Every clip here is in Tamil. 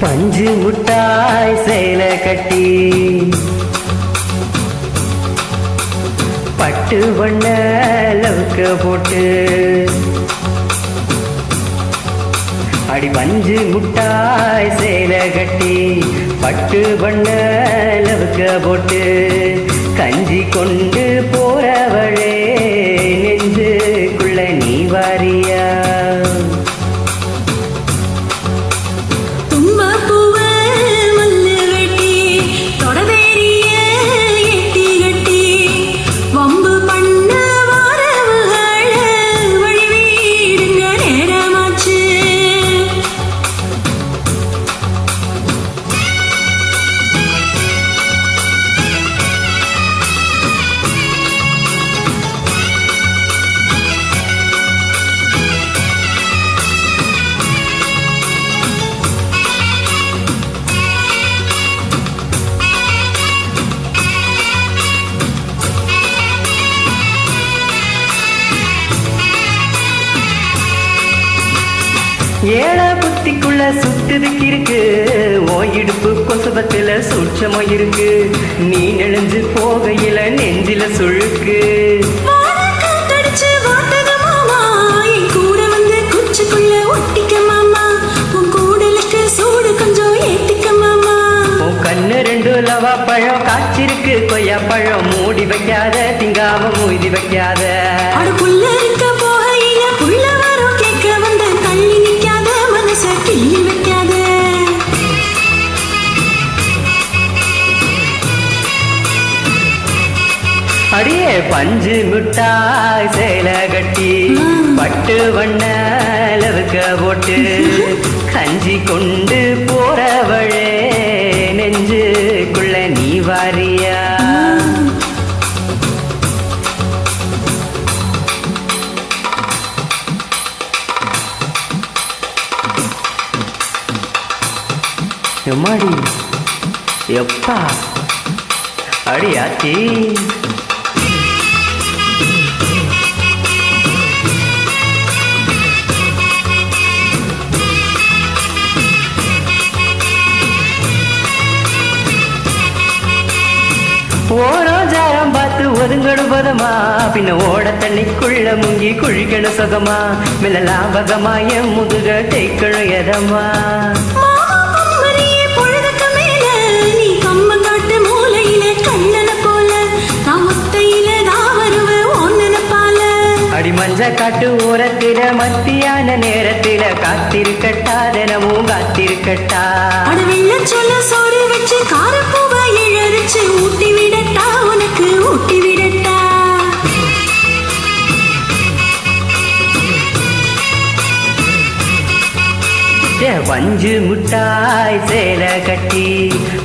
பஞ்சு முட்டாய் சேல கட்டி. பட்டு வண்ண லவுக்க போட்டு. அடி பஞ்சு முட்டாய் சேல கட்டி பட்டு வண்ண லவுக்க போட்டு. கஞ்சி கொண்டு போறவளே ஏழ புத்திக்குள்ள சுத்துதுக்கு இருக்கு ஓ இடுப்பு கொசுபத்துல சூட்சமோ இருக்கு. நீ நெளிஞ்சு போகையில நெஞ்சில சுழுக்கு. லவா பழம் காய்ச்சிருக்கு. கொய்யா பழம் மூடி வைக்காத திங்காம மூடி வைக்காத. அடியே பஞ்சு மிட்டாய் சேல கட்டி பட்டு வண்ண லவுக்க போட்டு கஞ்சி கொண்டு போறவளே நெஞ்சுக்குள்ள நீ வாரியா? எம்மாடி? எப்பா? அடியாச்சி. ஒதுங்கணும் பதமா பின்ன ஓட தண்ணிக்குள்ள முங்கி குழிக்கணும் சுகமா? மெல்ல லாபகமா என் முதுக தேய்க்கணும் எதமா? மஞ்ச காட்டு ஓரத்தில மத்தியான நேரத்தில காத்திருக்கட்டா தினமும் காத்திருக்கட்டா. சொல்ல வஞ்சு முட்டாய் சேலை கட்டி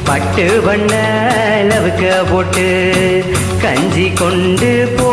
பட்டு வண்ண லவுக்க போட்டு கஞ்சி கொண்டு போ